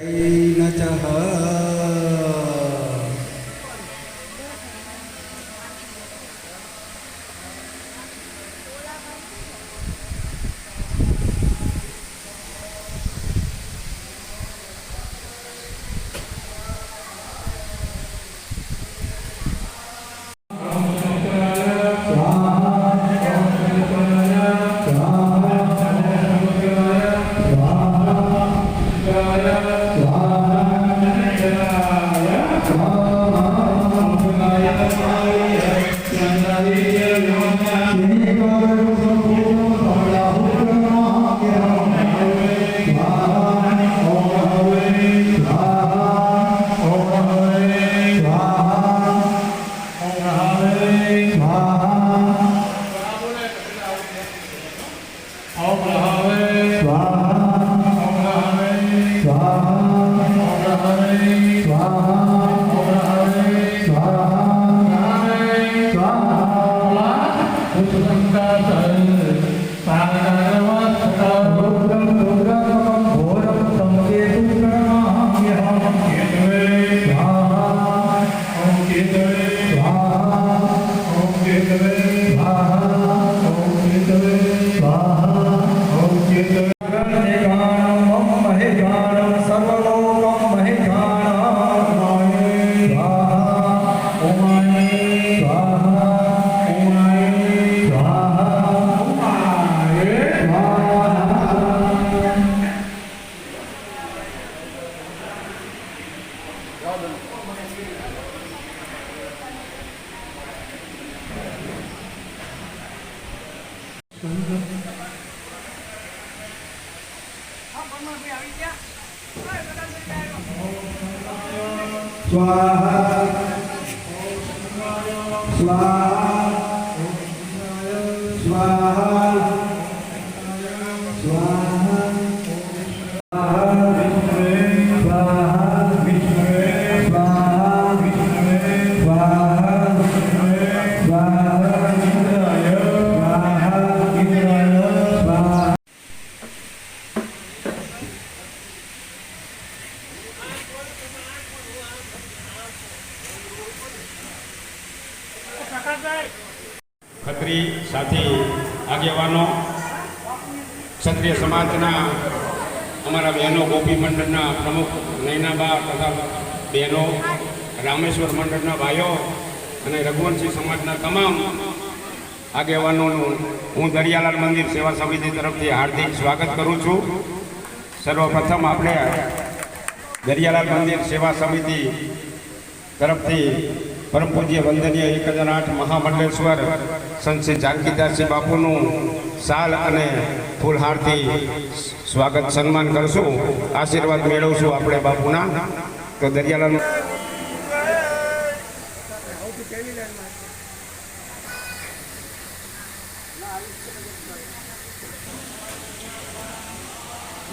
أين تهاب Thank you. સ્વાહા સ્વાહા સ્વાહા ક્ષત્રિય સમાજના અમારા બહેનો ગોપી મંડળના પ્રમુખ નૈનાબા તથા બહેનો રામેશ્વર મંડળના ભાઈઓ અને રઘુવંશી સમાજના તમામ આગેવાનોનું હું દરિયાલાલ મંદિર સેવા સમિતિ તરફથી હાર્દિક સ્વાગત કરું છું. સર્વપ્રથમ આપણે દરિયાલાલ મંદિર સેવા સમિતિ તરફથી પરમ પૂજ્ય વંદનીય એક હજાર આઠ મહામંડળેશ્વર સંત શ્રી જાનકીદાસજી બાપુનું સાલ અને ફૂલહારથી સ્વાગત સન્માન કરશું આશીર્વાદ મેળવશું આપણે બાપુના તો દરિયાલાલ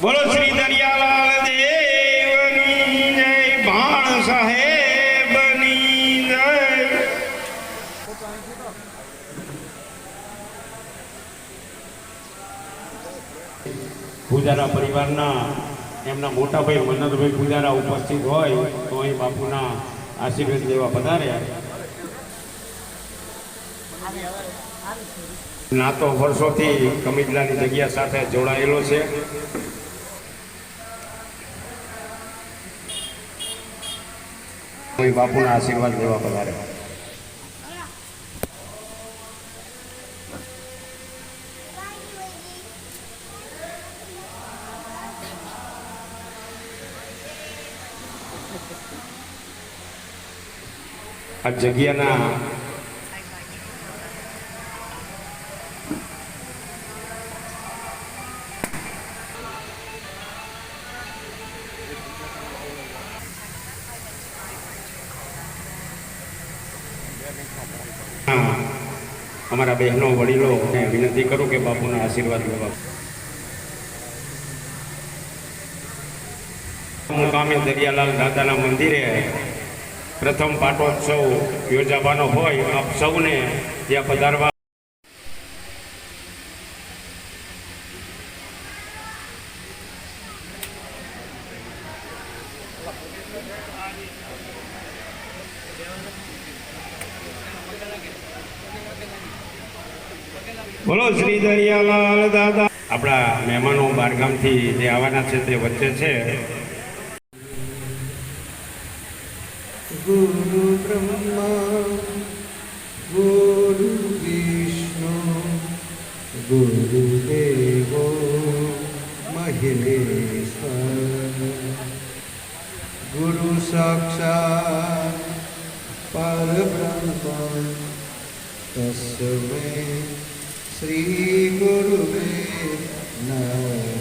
બોલો શ્રી દરિયાલાલ દેવની જય ભાણ સાહેબની પૂજારા પરિવારના એમના મોટા ભાઈ મન્નતભાઈ પૂજારા ઉપસ્થિત હોય તો અહીં બાપુના આશીર્વાદ લેવા પધાર્યા. નાતો વર્ષોથી કમિજલાની જગ્યા સાથે જોડાયેલો છે. કોઈ બાપુના આશીર્વાદ લેવા પધાર્યા. આ જગ્યાના હા, અમારા બહેનો વડીલો વિનંતી કરું કે બાપુના આશીર્વાદ લેવા મુકામે દરિયાલાલ દાદાના મંદિરે પ્રથમ પાટોત્સવ યોજાવાનો હોય, આપ સૌને ત્યાં પધારવા બોલો, શ્રી દરિયાલાલ દાદા. આપણા મહેમાનો બારગામથી જે આવવાના છે તે વચ્ચે છે. गुरु ब्रह्मा गुरु विष्णु गुरुदेव महिमेश्वर गुरु साक्षा पर ब्रह्म परब्रह्म श्री श्रीगुरुवे नमः।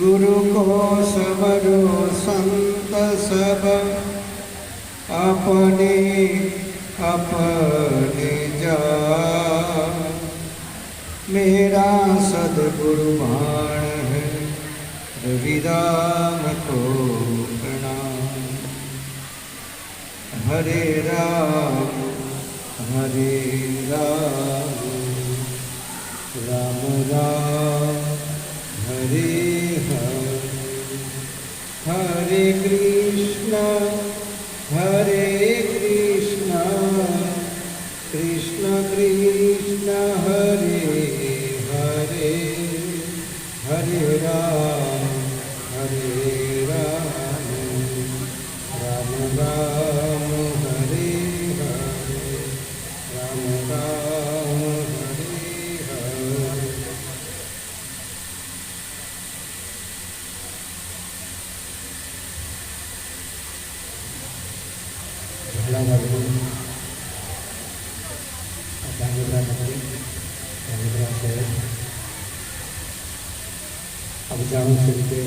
गुरु को सबरो संत सब, अपने अपने जा मेरा सदगुरु बाण है रविदाम को प्रणाम। हरे राम हरे राम राम राम। આ ધાંગધ્રા નગરી ધાંગધ્રા શહેર આપ જાણો છો કે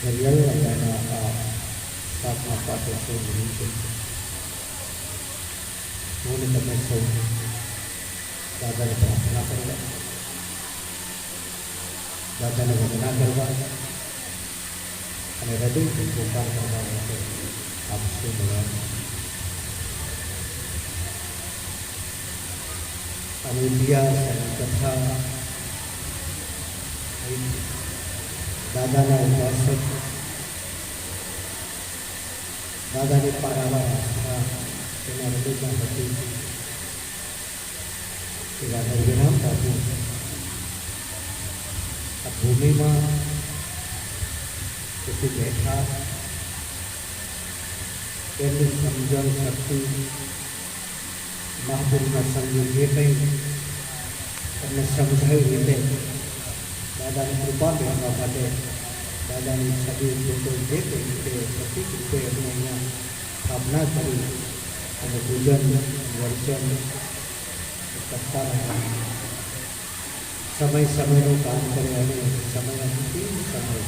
દરિયાઈ દાદાના આ સાતમા પાટોત્સવ નિમિત્તે હું ને તમે સૌ દાદાને પ્રાર્થના કરવા દાદાને વંદના કરવા અને હૃદયથી પોકાર કરવા માટે આપ સૌ મળ્યા અને ઇતિહાસ અને કથા દાદાના ઉપાસક દાદાની પારાવાર આસ્થા તેના હૃદયમાં હતી એવા હરિરામ બાપુ આ ભૂમિમાં તેથી બેઠા તેમની સમજણ શક્તિ મહાપુરુષના સંગી જે કંઈ તમને સમજાયું રીતે દાદાની કૃપા મેળવવા માટે દાદાની છબી લોકો જે કંઈ રીતે પ્રતિક રૂપે એમને અહીંયા સ્થાપના કરી અને પૂજન, વર્ચન કરતા રહ્યા. સમય સમયનું કામ કરે અને સમય સમય.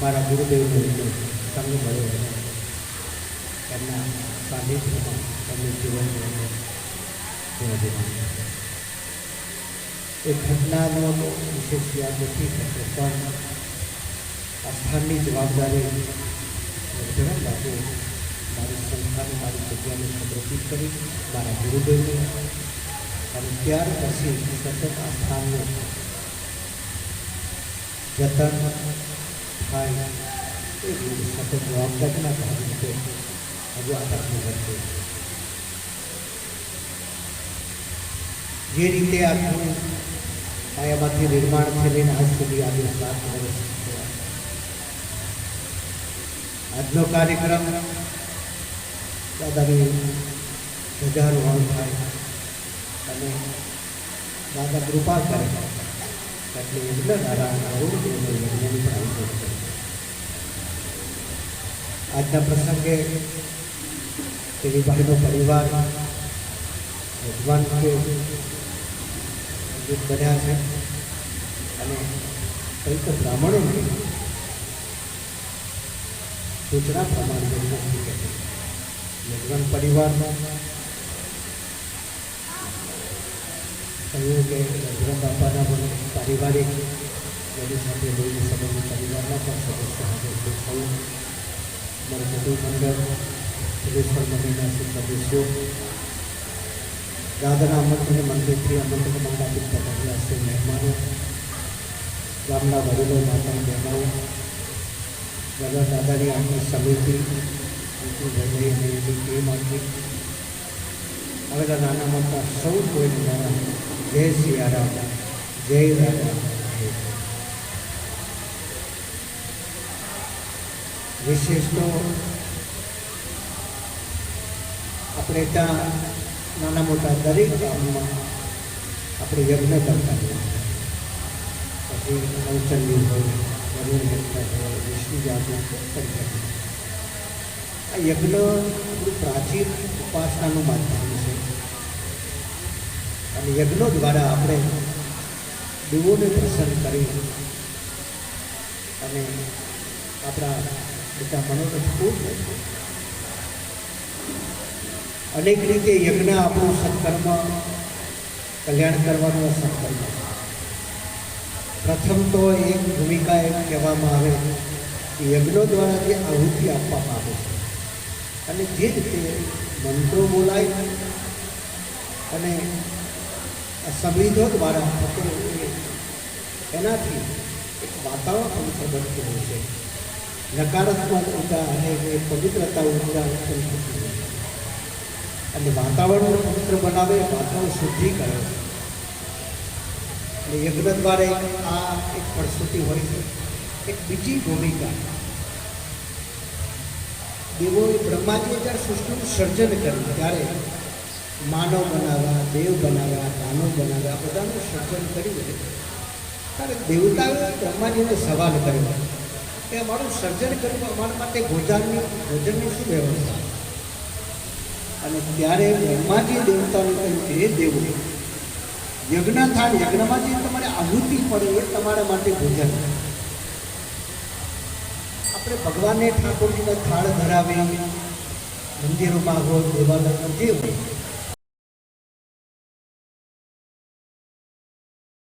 મારા ગુરુદેવનો તમને સંગ મળ્યો હતો એમના સાનિધ્યમાં એમનું જીવન જીવન એ ઘટનાનો તો વિશેષ યાદ નથી થતો પણ આ સ્થાનની જવાબદારી જણાવ બાપુ મારી સંસ્થાને મારી જગ્યાને સમર્પિત કરી મારા ગુરુદેવને અને ત્યાર પછી સતત આ સ્થાનનું જતન થાય એ સતત જવાબદારીના ભાગરૂપે હજુ આગળ વધશે જે રીતે આખું પાયામાંથી નિર્માણ થઈને આજ સુધી આજે સાત વર્ષ થયા આજનો કાર્યક્રમ દાદાની ધજારોહણ થાય અને દાદા કૃપા કરે એટલે યજ્ઞ દ્વારા અરુણ દેવનો યજ્ઞની પણ આયોજન કરે આજના પ્રસંગે તેરીભાઈનો પરિવાર, ભગવાન કે બન્યા છે. અને કંઈક બ્રાહ્મણોની સૂચના પ્રમાણે યજમાન પરિવારનો કહ્યું કે યજમાન બાપાના પણ પારિવારિક, એની સાથે લોહીની સંબંધી પરિવારના પણ સદસ્ય હાજર છે મારું કુટુંબ મંડળ સુરેશ્વર મંદિરના સદસ્યો દાદાના આમંત્રણ મંદિરથી આમંત્રણ મંડાપિત કરેલા છે મહેમાનો ગામના વડીલો માતા બહેનો દાદા દાદાની આખી સમિતિ અંકુરભાઈ અને એની ટીમ આખી આવેલા નાના મોટા સૌ કોઈ મારા જય સિયારામ જય રાજા વિશેષ તો આપણે ત્યાં નાના મોટા દરેક ગામમાં આપણે યજ્ઞ કરતા હોઈએ પછી નવચંડી હોય, વરુણ યજ્ઞ હોય, વિષ્ણુ કરી આ યજ્ઞ આપણું પ્રાચીન ઉપાસનાનું માધ્યમ છે. અને યજ્ઞો દ્વારા આપણે દેવોને પ્રસન્ન કરી અને આપણા બધા મનોરથ પૂર્ણ. અનેક રીતે યજ્ઞ આપણું સત્કર્મ, કલ્યાણ કરવાનું સત્કર્મ. પ્રથમ તો એક ભૂમિકા એમ કહેવામાં આવે કે યજ્ઞો દ્વારા જે આહુતિ આપવામાં આવે છે. અને જે રીતે મંત્રો બોલાય અને સમિધો દ્વારા થતો એનાથી એક વાતાવરણ બનતું હોય છે. નકારાત્મક ઊર્જા અને પવિત્રતા ઊર્જા ઉત્પન્ન થતી હોય છે. અને વાતાવરણ પવિત્ર બનાવે, વાતાવરણ શુદ્ધિ કરે. અને યજ્ઞ દ્વારા આ એક પ્રસ્તુતિ હોય છે. એક બીજી ભૂમિકા. દેવોએ બ્રહ્માજીએ જ્યારે સૃષ્ટિનું સર્જન કર્યું, ત્યારે માનવ બનાવ્યા, દેવ બનાવ્યા, દાનવ બનાવ્યા, બધાનું સર્જન કર્યું ત્યારે દેવતાએ બ્રહ્માજીને સવાલ કર્યો કે અમારું સર્જન કર્યું અમારા માટે ભોજનની ભોજનની શું વ્યવસ્થા? અને ત્યારે બ્રહ્માજી જે કહ્યું કે હે દેવો યજ્ઞ થાય યજ્ઞમાં જે તમારે આહુતિ પડે એ તમારા માટે ભોજન. આપણે ભગવાનને ઠાકોરજીના થાળ ધરાવી મંદિરોમાં હોય, દેવાલયમાં જે હોય